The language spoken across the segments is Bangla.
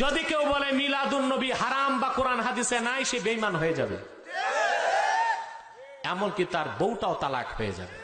যদি কেউ বলে মিলাদুন নবী হারাম বা কোরআন হাদিসে নাই, সে বেইমান হয়ে যাবে। এমনকি তার বউটাও তালাক হয়ে যাবে।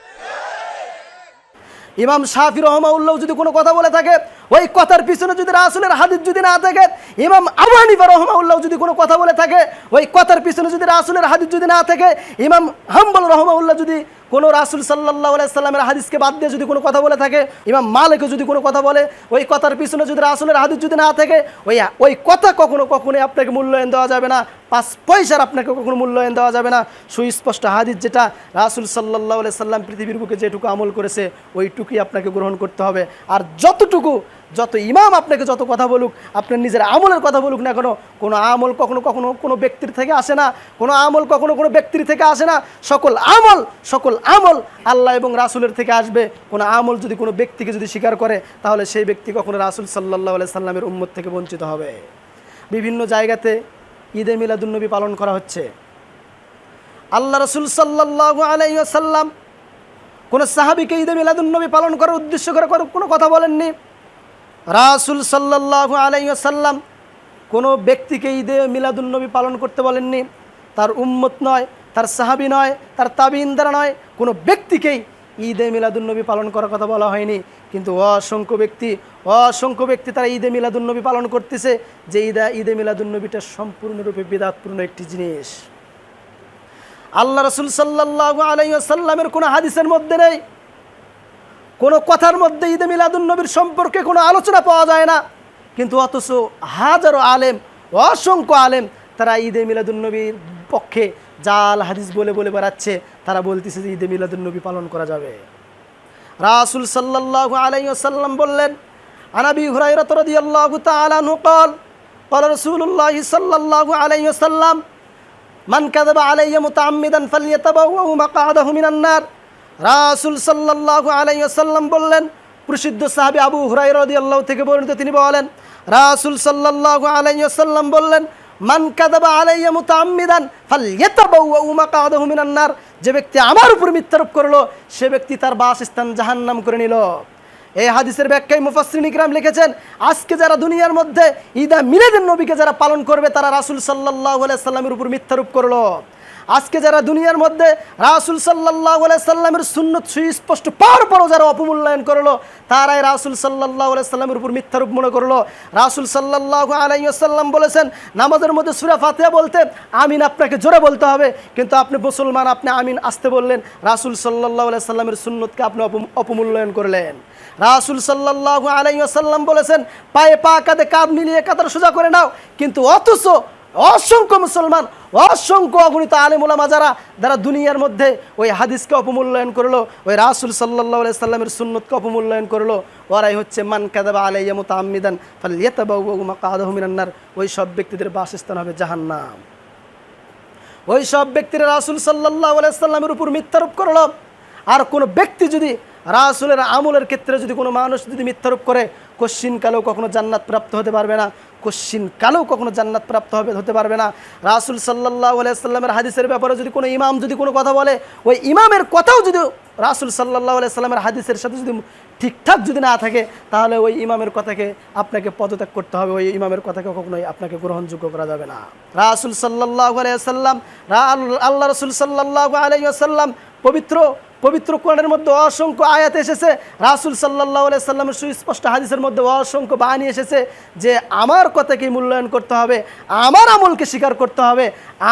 ইমাম শাফি রহমাউল্লাহ যদি কোনো কথা বলে থাকে, ওই কথার পিছনে যদি রাসুলের হাদিস যদি না থাকে, ইমাম আবু হানিফা রহমাউল্লাহ যদি কোনো কথা বলে থাকে, ওই কথার পিছনে যদি রাসুলের হাদিস যদি না থাকে, ইমাম হাম্বল রহমাউল্লাহ যদি কোনো রাসুল সাল্লাহ সাল্লামের হাদিসকে বাদ দিয়ে যদি কোনো কথা বলে থাকে, ইমাম মালিকও যদি কোনো কথা বলে, ওই কথার পিছনে যদি রাসুলের হাদিস যদি না থাকে, ওই ওই কথা কখনো কখনোই আপনাকে মূল্যায়ন দেওয়া যাবে না। পাঁচ পয়সার আপনাকে কখনো মূল্যায়ন দেওয়া যাবে না। সুস্পষ্ট হাদিস যেটা রাসুল সাল্লাহ সাল্লাম পৃথিবীর বুকে যেটুকু আমল করেছে, ওইটুকুই আপনাকে গ্রহণ করতে হবে। আর যতটুকু যত ইমাম আপনাকে যত কথা বলুক, আপনার নিজের আমলের কথা বলুক না কেন, কোনো আমল কখনো কখনো কোনো ব্যক্তির থেকে আসে না, কোনো আমল কখনো কোনো ব্যক্তির থেকে আসে না, সকল আমল সকল আমল আল্লাহ এবং রাসুলের থেকে আসবে। কোনো আমল যদি কোনো ব্যক্তিকে যদি স্বীকার করে, তাহলে সেই ব্যক্তি কখনো রাসুল সাল্লাহ সাল্লামের উম্মত থেকে বঞ্চিত হবে। বিভিন্ন জায়গাতে ঈদে মিলাদুন্নবী পালন করা হচ্ছে। আল্লাহ রসুল সাল্লাহ আলাইসাল্লাম কোনো সাহাবিকে ঈদে মিলাদুন্নবী পালন করার উদ্দেশ্য করে কোনো কথা বলেননি। রাসুল সাল্লাহ আলাইসাল্লাম কোনো ব্যক্তিকে ঈদে মিলাদুন্নবী পালন করতে বলেননি। তার উম্মত নয়, তার সাহাবি নয়, তার তাবিনদারা নয়, কোনো ব্যক্তিকেই ঈদে মিলাদুন্নবী পালন করার কথা বলা হয়নি। কিন্তু অসংখ্য ব্যক্তি অসংখ্য ব্যক্তি তারা ঈদে মিলাদুন্নবী পালন করতেছে, যে ঈদা, ঈদে মিলাদুন্নবীটা সম্পূর্ণরূপে বিদাতপূর্ণ একটি জিনিস। আল্লাহ রসুল সাল্লাহ আলাইসাল্লামের কোনো হাদিসের মধ্যে নেই। কোনো কথার মধ্যে ঈদে মিলাদুন্নবীর সম্পর্কে কোনো আলোচনা পাওয়া যায় না কিন্তু অথচ হাজারো আলেম অসংখ্য আলেম তারা ঈদে মিলাদুন্নবীর পক্ষে জাল হাদিস বলে বলে বেড়াচ্ছে তারা বলতেছে যে ঈদে মিলাদুন্নবী পালন করা যাবে রাসুল সাল্লাল্লাহু আলাইহি ওয়াসাল্লাম বললেন আনাবি হুরায়রা রাদিয়াল্লাহু তাআলা আনহু قال قال رسول الله صلى الله عليه وسلم মান কাযাবা আলাইয়া মুতাআম্মিদান ফালইয়াতাবাওয়া মাকআদাহু মিনান নার রাসূল সাল্লাল্লাহু আলাইহি ওয়াসাল্লাম বললেন, প্রসিদ্ধ সাহাবী আবু হুরায়রা রাদিয়াল্লাহু থেকে বর্ণিত, তিনি বলেন, রাসূল সাল্লাল্লাহু আলাইহি ওয়াসাল্লাম বললেন, মান কাযাবা আলাইয়া মুতাআম্মিদান ফালইয়াতাবাওয়া মাকআদাহু মিনান নার। যে ব্যক্তি আমার উপর মিথ্যারোপ করল, সে ব্যক্তি তার বাসস্থান জাহান্নাম করে নিল। এই হাদিসের ব্যাখ্যায় মুফাসরিন ইকরাম লিখেছেন, আজকে যারা দুনিয়ার মধ্যে ঈদা মিলাদের নবীকে যারা পালন করবে, তারা রাসুল সাল্লাহ সাল্লামের উপর মিথ্যারোপ করল। আজকে যারা দুনিয়ার মধ্যে রাসুল সাল্লাহ সাল্লামের সুন্নত সুস্পষ্ট পাওয়ার পরও যারা অপমূল্যায়ন করল, তারাই রাসুল সাল্লাহ সাল্লামের উপর মিথ্যারূপ মনে করল। রাসুল সাল্লাহ আলাইসাল্লাম বলেছেন, নামাজের মধ্যে সুরা ফাতেহা বলতে আমিন আপনাকে জোরে বলতে হবে, কিন্তু আপনি মুসলমান, আপনি আমিন আসতে বললেন। রাসুল সাল্লাহ সাল্লামের সুন্নতকে আপনি অপম- অপমূল্যায়ন করলেন। রাসুল সাল্লাহ আলাইসাল্লাম বলেছেন, পায়ে পা কাঁধে কাঁধ মিলিয়ে কাতার সোজা করে নাও, কিন্তু অথচ অসংখ্য মুসলমান, অসংখ্য অগণিত আলিমুলামা যারা যারা দুনিয়ার মধ্যে ওই হাদিসকে অপমূল্যায়ন করল, ওই রাসুল সাল্লাহ সাল্লামের সুন্নতকে অপমূল্যায়ন করল, ওরাই হচ্ছে, মান কাদাবা আলাইয়া মতো কাদাহু মিনান্নার ওই সব ব্যক্তিদের বাসস্থান হবে জাহান্নাম। ওই সব ব্যক্তিরা রাসুল সাল্লাহ সাল্লামের উপর মিথ্যারোপ করল। আর কোনো ব্যক্তি যদি রাসুলের আমলের ক্ষেত্রে যদি কোনো মানুষ যদি মিথ্যারোপ করে কশ্চিন কালেও কখনো জান্নাত প্রাপ্ত হতে পারবে না, কশ্চিন কালেও কখনো জান্নাত প্রাপ্ত হবে, হতে পারবে না। রাসুল সাল্লাহ সাল্লামের হাদিসের ব্যাপারে যদি কোনো ইমাম যদি কোনো কথা বলে, ওই ইমামের কথাও যদি রাসুল সাল্লাহ সাল্লামের হাদিসের সাথে যদি ঠিকঠাক যদি না থাকে, তাহলে ওই ইমামের কথাকে আপনাকে পদত্যাগ করতে হবে, ওই ইমামের কথাকে কখনোই আপনাকে গ্রহণযোগ্য করা যাবে না। রাসুল সাল্লাহ আলাইসাল্লাম রা আল্লাহ রসুল সাল্লাহ আলাইসাল্লাম পবিত্র পবিত্র কোরআনের মধ্যে অসংখ্য আয়াত এসেছে। রাসুল সাল্লাহ সাল্লামের সুস্পষ্ট হাদিসের মধ্যে অসংখ্য বাণী এসেছে যে আমার কথাকে মূল্যায়ন করতে হবে, আমার আমলকে স্বীকার করতে হবে,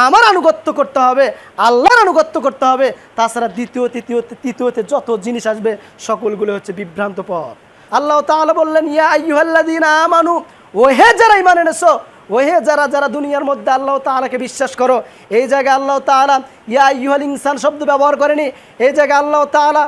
আমার আনুগত্য করতে হবে, আল্লাহর আনুগত্য করতে হবে। তাছাড়া দ্বিতীয়, তৃতীয়, তৃতীয়তে যত জিনিস আসবে, সকলগুলো হচ্ছে বিভ্রান্ত পথ। আল্লাহ তাআলা বললেন, ইয়া আইয়ুহাল্লাযীনা আমানু, ওহে যারা ইমান এনেছো ওহে যারা যারা দুনিয়ার মধ্যে আল্লাহ তাআলাকে বিশ্বাস করো, এই জায়গায় আল্লাহ তাআলা, ইয়া ইউহাল ইনসান শব্দ ব্যবহার করেনি, এই জায়গায় আল্লাহ তাআলা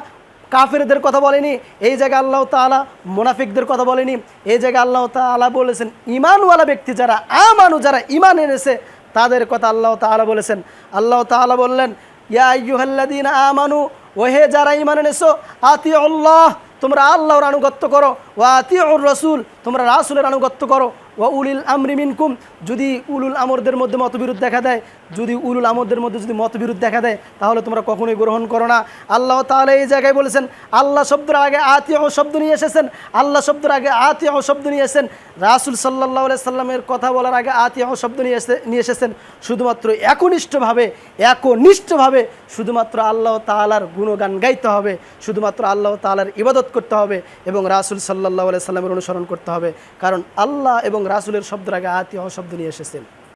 কাফিরদের কথা বলেনি, এই জায়গায় আল্লাহ তাআলা মুনাফিকদের কথা বলেনি, এই জায়গায় আল্লাহ তাআলা বলেছেন ইমানওয়ালা ব্যক্তি যারা, আমানু যারা ইমান এনেছে, তাদের কথা আল্লাহ তাআলা বলেছেন। আল্লাহ তাআলা বললেন, ইয়া ইউহাল্লাদিন আমানু, ওহে যারা ইমান এনেছো আতি আল্লাহ তোমরা আল্লাহর আনুগত্য করো ও আতি রসুল, তোমরা রাসুলের আনুগত্য করো। ও উলিল আমরি মিনকুম, যদি উলুল আমরদের মধ্যে মতবিরোধ দেখা দেয়, যদি উলুল আমরদের মধ্যে যদি মতবিরোধ দেখা দেয়, তাহলে তোমরা কখনোই গ্রহণ করো না। আল্লাহ তাহলে এই জায়গায় বলেছেন, আল্লাহ শব্দের আগে আতীয় শব্দ নিয়ে এসেছেন, আল্লাহ শব্দের আগে আতীয় শব্দ নিয়ে এসেছেন, রাসুল সাল্লাহ সাল্লামের কথা বলার আগে আতীয় শব্দ নিয়ে এসে, নিয়ে এসেছেন। শুধুমাত্র একনিষ্ঠভাবে একনিষ্ঠভাবে শুধুমাত্র আল্লাহ তালার গুণগান গাইতে হবে, শুধুমাত্র আল্লাহ তালার ইবাদত করতে হবে এবং রাসুল সাল্লাহ সাল্লামের অনুসরণ করতে হবে। কারণ আল্লাহ এবং রাসুলের শব্দ আগে আতিহ শব্দ নিয়ে এসেছেন।